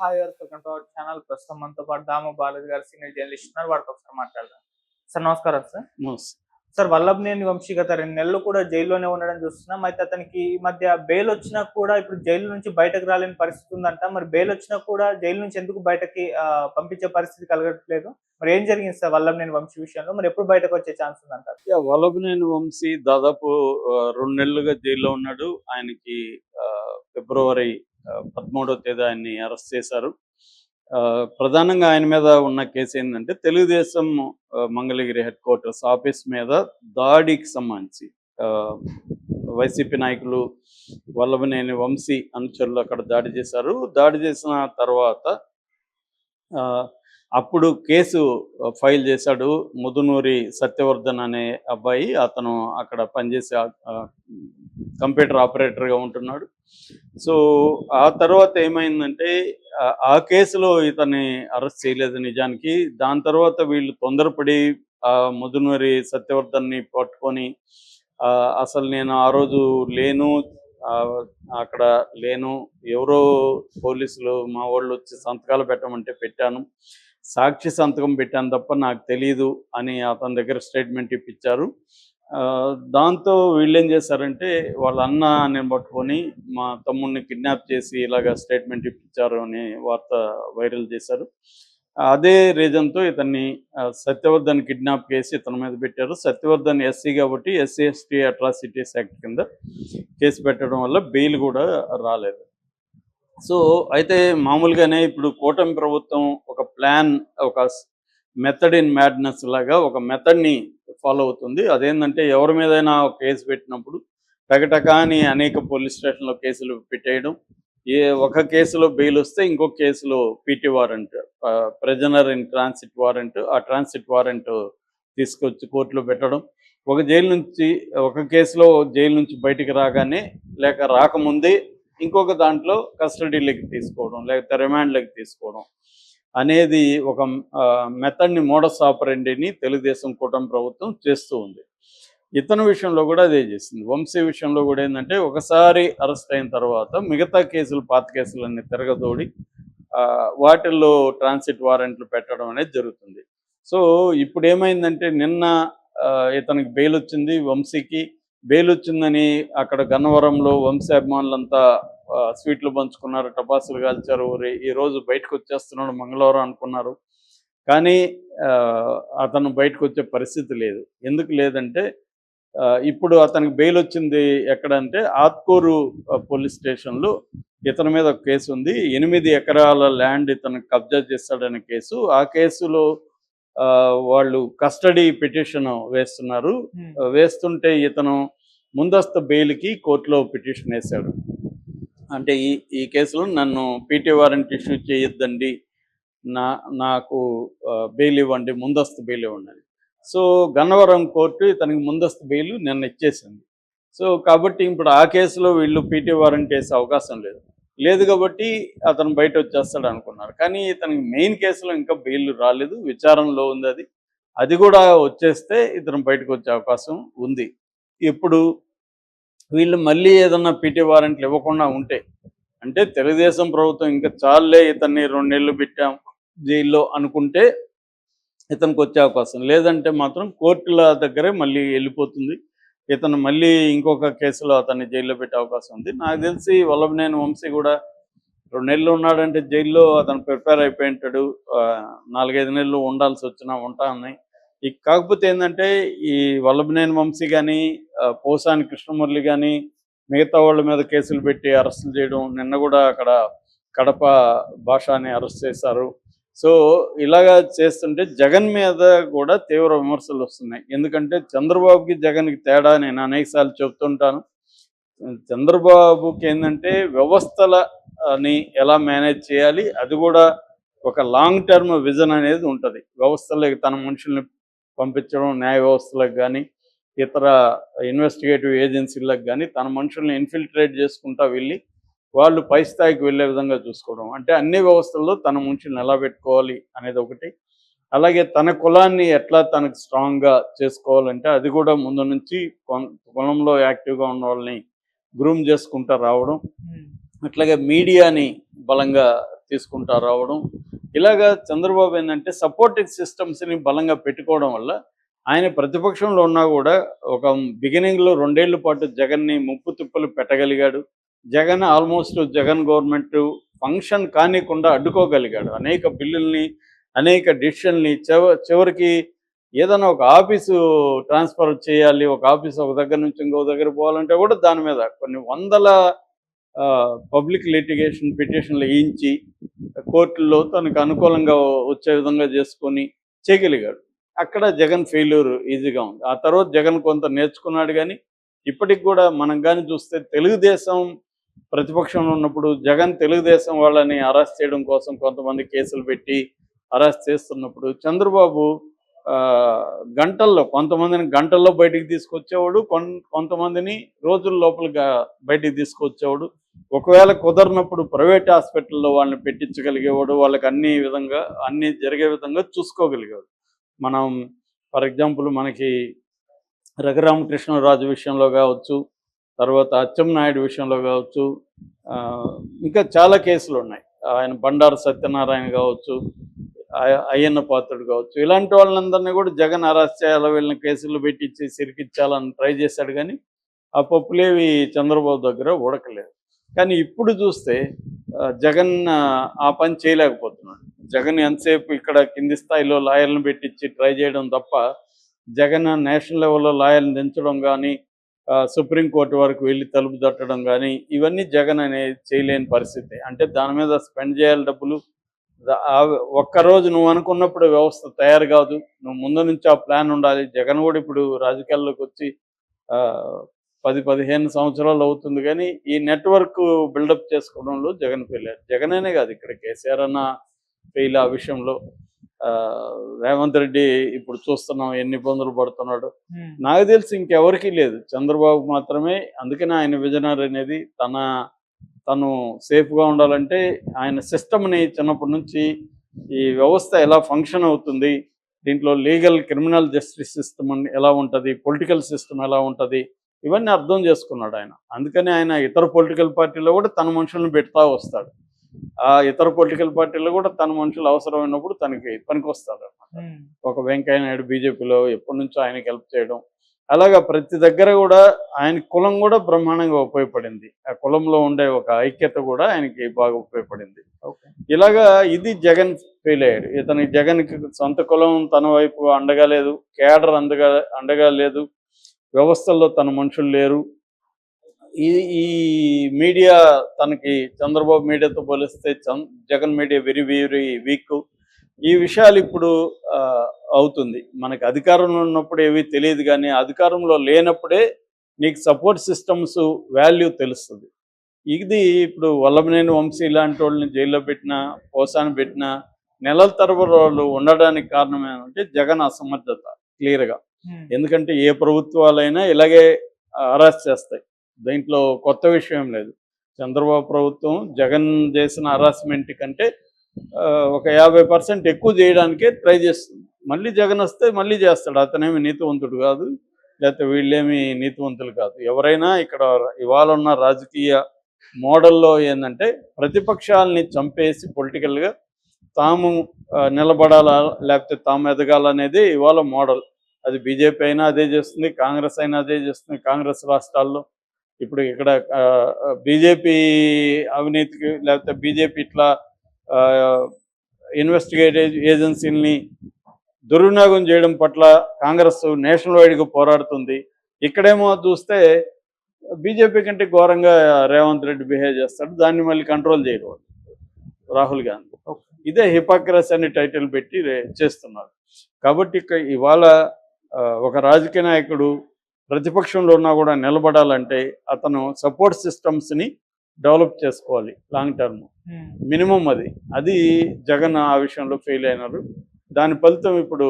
Hi welcome to our channel ప్రస్తుతం మనతో పాటు దాము బాలాజీ గారు సీనియర్ జర్నలిస్ట్ ఉన్నారు. వాడితో ఒకసారి మాట్లాడదాం. సార్ నమస్కారం సార్. సార్ వల్లభనేని వంశీ గత రెండు నెలలు కూడా జైల్లోనే ఉండడం చూస్తున్నాం. అయితే అతనికి ఈ మధ్య బెయిల్ వచ్చినా కూడా ఇప్పుడు జైలు నుంచి బయటకు రాలేని పరిస్థితి ఉందంట. మరి బెయిల్ వచ్చినా కూడా జైలు నుంచి ఎందుకు బయటకి పంపించే పరిస్థితి కలగట్లేదు? మరి ఏం జరిగింది సార్ వల్లభనేని వంశీ విషయంలో? మరి ఎప్పుడు బయటకు వచ్చే ఛాన్స్ ఉందంటారు వల్లభనేని వంశీ దాదాపు రెండు నెలలుగా జైల్లో ఉన్నాడు. ఆయనకి ఫిబ్రవరి పదమూడవ తేదీ ఆయన్ని అరెస్ట్ చేశారు. ఆ, ప్రధానంగా ఆయన మీద ఉన్న కేసు ఏంటంటే Telugu Desam Mangalagiri headquarters office మీద దాడికి సంబంధించి ఆ, వైసీపీ నాయకులు వల్లభనేని వంశీ అనుచరులు అక్కడ దాడి చేశారు. దాడి చేసిన తర్వాత ఆ, అప్పుడు కేసు ఫైల్ చేశాడు ముదునూరి సత్యవర్ధన్ అనే అబ్బాయి. అతను అక్కడ పనిచేసే కంప్యూటర్ ఆపరేటర్గా ఉంటున్నాడు. సో ఆ తర్వాత ఏమైందంటే ఆ- కేసులో ఇతన్ని అరెస్ట్ చేయలేదు నిజానికి. దాని తర్వాత వీళ్ళు తొందరపడి ఆ ముదునూరి సత్యవర్ధన్ని పట్టుకొని అసలు నేను ఆ రోజు లేను ఆ, అక్కడ లేను ఎవరో పోలీసులు మా వాళ్ళు వచ్చి సంతకాలు పెట్టమంటే పెట్టాను. సాక్షి సంతకం పెట్టాను తప్ప నాకు తెలియదు అని అతని దగ్గర స్టేట్మెంట్ ఇప్పించారు. దాంతో వీళ్ళు ఏం చేశారంటే వాళ్ళ అన్న నేను పట్టుకొని మా తమ్ముడిని కిడ్నాప్ చేసి ఇలాగ స్టేట్మెంట్ ఇప్పించారు అని వార్త వైరల్ చేశారు. అదే రీజన్తో ఇతన్ని సత్యవర్ధన్ కిడ్నాప్ చేసి ఇతని మీద పెట్టారు. సత్యవర్ధన్ ఎస్సీ కాబట్టి ఎస్సీ ఎస్టీ అట్రాసిటీస్ యాక్ట్ కింద కేసు పెట్టడం వల్ల బెయిల్ కూడా రాలేదు. సో అయితే మామూలుగానే ఇప్పుడు కూటమి ప్రభుత్వం ఒక ప్లాన్ ఒక మెథడ్ ఇన్ మ్యాడ్నెస్ లాగా ఒక మెథడ్ని ఫాలో అవుతుంది. అదేంటంటే ఎవరి మీదైనా కేసు పెట్టినప్పుడు టకటకా అని అనేక పోలీస్ స్టేషన్లో కేసులు పెట్టేయడం ఏ ఒక కేసులో బెయిల్ వస్తే ఇంకో కేసులో PT warrant prisoner in transit warrant ఆ ట్రాన్సిట్ వారెంట్ తీసుకొచ్చి కోర్టులో పెట్టడం. ఒక జైలు నుంచి ఒక కేసులో జైలు నుంచి బయటికి రాగానే లేక రాకముందే ఇంకొక దాంట్లో కస్టడీలోకి తీసుకోవడం లేకపోతే రిమాండ్లోకి తీసుకోవడం. అనేది ఒక మెథడ్ని మోడస్ ఆపరెండిని తెలుగుదేశం కూటమి ప్రభుత్వం చేస్తూ ఉంది. ఇతని విషయంలో కూడా అదే చేసింది. వంశీ విషయంలో కూడా ఏంటంటే ఒకసారి అరెస్ట్ అయిన తర్వాత మిగతా కేసులు పాత కేసులన్నీ తిరగదోడి ఆ, వాటిల్లో ట్రాన్సిట్ వారెంట్లు పెట్టడం అనేది జరుగుతుంది. సో ఇప్పుడు ఏమైందంటే నిన్న ఆ, ఇతనికి బెయిల్ వచ్చింది వంశీకి బెయిల్ వచ్చిందని అక్కడ గన్నవరంలో వంశీ అభిమానులంతా స్వీట్లు పంచుకున్నారు టపాసులు కాల్చారు రే- ఈ రోజు బయటకు వచ్చేస్తున్నాడు మంగళవారం అనుకున్నారు. కానీ ఆ, అతను బయటకు వచ్చే పరిస్థితి లేదు. ఎందుకు లేదంటే ఇప్పుడు అతనికి బెయిల్ వచ్చింది ఎక్కడంటే ఆత్కూరు పోలీస్ స్టేషన్లో ఇతని మీద ఒక కేసు ఉంది. ఎనిమిది ఎకరాల ల్యాండ్ ఇతను కబ్జా చేస్తాడనే కేసు. ఆ కేసులో ఆ, వాళ్ళు కస్టడీ పిటిషన్ వేస్తున్నారు. వేస్తుంటే ఇతను ముందస్తు బెయిల్కి కోర్టులో పిటిషన్ వేశాడు. అంటే ఈ ఈ కేసులో నన్ను పీటీ వారెంట్ ఇష్యూ చేయొద్దండి. నా నాకు బెయిల్ ఇవ్వండి ముందస్తు బెయిల్ ఇవ్వండి సో గన్నవరం కోర్టు ఇతనికి ముందస్తు బెయిల్ నిన్న ఇచ్చేసింది. సో కాబట్టి ఇప్పుడు ఆ కేసులో వీళ్ళు పీటీ వారెంట్ వేసే అవకాశం లేదు. లేదు కాబట్టి అతను బయట వచ్చేస్తాడు అనుకున్నారు. కానీ ఇతనికి మెయిన్ కేసులో ఇంకా బెయిల్ రాలేదు. విచారణలో ఉంది అది. అది కూడా వచ్చేస్తే ఇతను బయటకు వచ్చే అవకాశం ఉంది. ఇప్పుడు వీళ్ళు మళ్ళీ ఏదన్నా పీటీ వారెంట్లు ఇవ్వకుండా ఉంటే అంటే తెలుగుదేశం ప్రభుత్వం ఇంకా చాలే ఇతన్ని రెండు నెలలు పెట్టాం జైల్లో అనుకుంటే ఇతనికి వచ్చే అవకాశం. లేదంటే మాత్రం కోర్టుల దగ్గరే మళ్ళీ వెళ్ళిపోతుంది. ఇతను మళ్ళీ ఇంకొక కేసులో అతన్ని జైల్లో పెట్టే అవకాశం ఉంది. నాకు తెలిసి వల్లభనేని వంశీ కూడా రెండు నెలలు ఉన్నాడంటే జైల్లో అతను ప్రిపేర్ అయిపోయి ఉంటాడు. నాలుగైదు నెలలు ఉండాల్సి వచ్చినా ఉంటా ఉన్నాయి ఇక కాకపోతే ఏంటంటే ఈ వల్లభనేని వంశీ కానీ పోసాని కృష్ణమురళి కానీ మిగతా వాళ్ళ మీద కేసులు పెట్టి అరెస్టులు చేయడం నిన్న కూడా అక్కడ కడప భాషని అరెస్ట్ చేశారు. సో ఇలాగా చేస్తుంటే జగన్ మీద కూడా తీవ్ర విమర్శలు వస్తున్నాయి. ఎందుకంటే చంద్రబాబుకి జగన్కి తేడా నేను అనేకసార్లు చెప్తుంటాను చంద్రబాబుకి ఏంటంటే వ్యవస్థలని ఎలా మేనేజ్ చేయాలి అది కూడా ఒక లాంగ్ టర్మ్ విజన్ అనేది ఉంటుంది. వ్యవస్థలకు తన మనుషుల్ని పంపించడం న్యాయ వ్యవస్థలకు కానీ ఇతర ఇన్వెస్టిగేటివ్ ఏజెన్సీలకు కానీ తన మనుషుల్ని ఇన్ఫిల్ట్రేట్ చేసుకుంటా వెళ్ళి వాళ్ళు పై స్థాయికి వెళ్ళే విధంగా చూసుకోవడం. అంటే అన్ని వ్యవస్థల్లో తన మనుషుల్ని ఎలా పెట్టుకోవాలి అనేది ఒకటి. అలాగే తన కులాన్ని ఎట్లా తనకు స్ట్రాంగ్గా చేసుకోవాలంటే అది కూడా ముందు నుంచి కులంలో యాక్టివ్గా ఉన్న వాళ్ళని గ్రూమ్ చేసుకుంటా రావడం. అట్లాగే మీడియాని బలంగా తీసుకుంటా రావడం. ఇలాగా చంద్రబాబు ఏంటంటే సపోర్టింగ్ సిస్టమ్స్ని బలంగా పెట్టుకోవడం వల్ల ఆయన ప్రతిపక్షంలో ఉన్నా కూడా ఒక బిగినింగ్లో రెండేళ్ళ పాటు జగన్ని ముప్పు తిప్పలు పెట్టగలిగాడు. Jagan almost Jagan government function కానికుండా అడ్డుకోగలిగాడు. అనేక బిల్లుల్ని అనేక డిసిషన్ని చివ చివరికి ఏదైనా ఒక ఆఫీసు ట్రాన్స్ఫర్ చేయాలి ఒక ఆఫీస్ ఒక దగ్గర నుంచి ఇంకో దగ్గర పోవాలంటే కూడా దాని మీద కొన్ని వందల పబ్లిక్ లిటిగేషన్ పిటిషన్లు వేయించి కోర్టుల్లో తనకు అనుకూలంగా వచ్చే విధంగా చేసుకొని చేయగలిగాడు. అక్కడ జగన్ ఫెయిల్యూర్ ఈజీగా ఉంది. ఆ తర్వాత జగన్ కొంత నేర్చుకున్నాడు కానీ ఇప్పటికి కూడా మనం కానీ చూస్తే తెలుగుదేశం ప్రతిపక్షంలో ఉన్నప్పుడు జగన్ తెలుగుదేశం వాళ్ళని అరెస్ట్ చేయడం కోసం కొంతమంది కేసులు పెట్టి అరెస్ట్ చేస్తున్నప్పుడు చంద్రబాబు గంటల్లో కొంతమందిని గంటల్లో బయటికి తీసుకొచ్చేవాడు కొంతమందిని రోజుల లోపల బయటికి తీసుకొచ్చేవాడు. ఒకవేళ కుదరినప్పుడు ప్రైవేట్ హాస్పిటల్లో వాళ్ళని పెట్టించగలిగేవాడు వాళ్ళకి అన్ని విధంగా అన్ని జరిగే విధంగా చూసుకోగలిగేవాడు. మనం ఫర్ ఎగ్జాంపుల్ మనకి రఘురామకృష్ణరాజు విషయంలో కావచ్చు తర్వాత అచ్చెంనాయుడు విషయంలో కావచ్చు ఆ, ఇంకా చాలా కేసులు ఉన్నాయి. ఆయన బండారు సత్యనారాయణ కావచ్చు అయ్యన్న పాత్రుడు కావచ్చు. ఇలాంటి వాళ్ళందరినీ కూడా జగన్ అరెస్ట్ చేయాలి వీళ్ళని కేసులు పెట్టించి సిరికిచ్చాలని ట్రై చేశాడు కానీ ఆ పప్పులేవి చంద్రబాబు దగ్గర ఉడకలేదు. కానీ ఇప్పుడు చూస్తే జగన్ ఆ, పని చేయలేకపోతున్నాడు. జగన్ ఎంతసేపు ఇక్కడ కింది స్థాయిలో లాయర్లను పెట్టించి ట్రై చేయడం తప్ప జగన్ నేషనల్ లెవెల్లో లాయర్ని దించడం కానీ సుప్రీంకోర్టు వరకు వెళ్ళి తలుపు తట్టడం కానీ ఇవన్నీ జగన్ అనేది చేయలేని పరిస్థితి. అంటే దాని మీద స్పెండ్ చేయాలి డబ్బులు ఒక్కరోజు నువ్వు అనుకున్నప్పుడు వ్యవస్థ తయారు కాదు. నువ్వు ముందు నుంచి ఆ ప్లాన్ ఉండాలి. జగన్ కూడా ఇప్పుడు రాజకీయాల్లోకి వచ్చి పది పదిహేను సంవత్సరాలు అవుతుంది కానీ ఈ నెట్వర్క్ బిల్డప్ చేసుకోవడంలో జగన్ ఫెయిల్ జగన్ అనే కాదు ఇక్కడ కేసీఆర్ అన్న ఫెయిల్ ఆ విషయంలో. ఆ, రేవంత్ రెడ్డి ఇప్పుడు చూస్తున్నాం ఎన్ని ఇబ్బందులు పడుతున్నాడు. నాకు తెలిసి ఇంకెవరికీ లేదు. చంద్రబాబు మాత్రమే. అందుకనే ఆయన విజనర్ అనేది తన తను సేఫ్గా ఉండాలంటే ఆయన సిస్టమ్ని చిన్నప్పటి నుంచి ఈ వ్యవస్థ ఎలా ఫంక్షన్ అవుతుంది దీంట్లో లీగల్ క్రిమినల్ జస్టిస్ సిస్టమ్ ఎలా ఉంటుంది పొలిటికల్ సిస్టమ్ ఎలా ఉంటుంది ఇవన్నీ అర్థం చేసుకున్నాడు ఆయన. అందుకని ఆయన ఇతర పొలిటికల్ పార్టీలో కూడా తన మనుషులను పెడతా వస్తాడు. ఆ ఇతర పొలిటికల్ పార్టీలో కూడా తన మనుషులు అవసరమైనప్పుడు తనకి పనికొస్తాడు ఉమ్, ఒక వెంకయ్య నాయుడు బీజేపీలో ఎప్పటి నుంచో ఆయనకి హెల్ప్ చేయడం అలాగా ప్రతి దగ్గర కూడా ఆయన కులం కూడా బ్రహ్మాండంగా ఉపయోగపడింది. ఆ కులంలో ఉండే ఒక ఐక్యత కూడా ఆయనకి బాగా ఉపయోగపడింది. ఇలాగా ఇది జగన్ ఫెయిల్ అయ్యాడు. ఇతని జగన్కి సొంత కులం తన వైపు అండగా లేదు కేడర్ అందగా అండగా లేదు వ్యవస్థల్లో తన మనుషులు లేరు. ఈ ఈ మీడియా తనకి చంద్రబాబు మీడియాతో పోలిస్తే Jagan media very very weak. ఈ విషయాలు ఇప్పుడు అవుతుంది. మనకి అధికారంలో ఉన్నప్పుడు ఏవి తెలియదు కానీ అధికారంలో లేనప్పుడే నీకు సపోర్ట్ సిస్టమ్స్ వాల్యూ తెలుస్తుంది. ఇది ఇప్పుడు వల్లభనేని వంశీ ఇలాంటి వాళ్ళని జైల్లో పెట్టిన పోసాని పెట్టిన నెలల తరబడి వాళ్ళు ఉండడానికి కారణం ఏంటంటే జగన్ అసమర్థత క్లియర్గా. ఎందుకంటే ఏ ప్రభుత్వాలైనా ఇలాగే అరెస్ట్ చేస్తాయి. దీంట్లో కొత్త విషయం లేదు. చంద్రబాబు ప్రభుత్వం జగన్ చేసిన హరాస్మెంట్ కంటే ఒక యాభై పర్సెంట్ ఎక్కువ చేయడానికే ట్రై చేస్తుంది. మళ్ళీ జగన్ వస్తే మళ్ళీ చేస్తాడు. అతనేమి నీతివంతుడు కాదు లేకపోతే వీళ్ళేమి నీతివంతులు కాదు. ఎవరైనా ఇక్కడ ఇవాళ ఉన్న రాజకీయ మోడల్లో ఏంటంటే ప్రతిపక్షాలని చంపేసి పొలిటికల్గా తాము నిలబడాలా లేకపోతే తాము ఎదగాలనేది ఇవాళ మోడల్. అది బీజేపీ అయినా అదే చేస్తుంది కాంగ్రెస్ అయినా అదే చేస్తుంది. కాంగ్రెస్ రాష్ట్రాల్లో ఇప్పుడు ఇక్కడ బీజేపీ అవినీతికి లేకపోతే బీజేపీ ఇట్లా ఇన్వెస్టిగేటివ్ ఏజెన్సీలని దుర్వినియోగం చేయడం పట్ల కాంగ్రెస్ నేషనల్ వైడ్గా పోరాడుతుంది. ఇక్కడేమో చూస్తే బీజేపీ కంటే ఘోరంగా రేవంత్ రెడ్డి బిహేవ్ చేస్తాడు దాన్ని మళ్ళీ కంట్రోల్ వాళ్ళు. రాహుల్ గాంధీ. ఇదే హిపాక్రస్ అని టైటిల్ పెట్టి చేస్తున్నారు. కాబట్టి ఇవాళ ఒక రాజకీయ నాయకుడు ప్రతిపక్షంలో ఉన్నా కూడా నిలబడాలంటే అతను సపోర్ట్ సిస్టమ్స్ని డెవలప్ చేసుకోవాలి లాంగ్ టర్మ్. ఉమ్, మినిమం అది. అది జగన్ ఆ విషయంలో ఫెయిల్ అయినారు. దాని ఫలితం ఇప్పుడు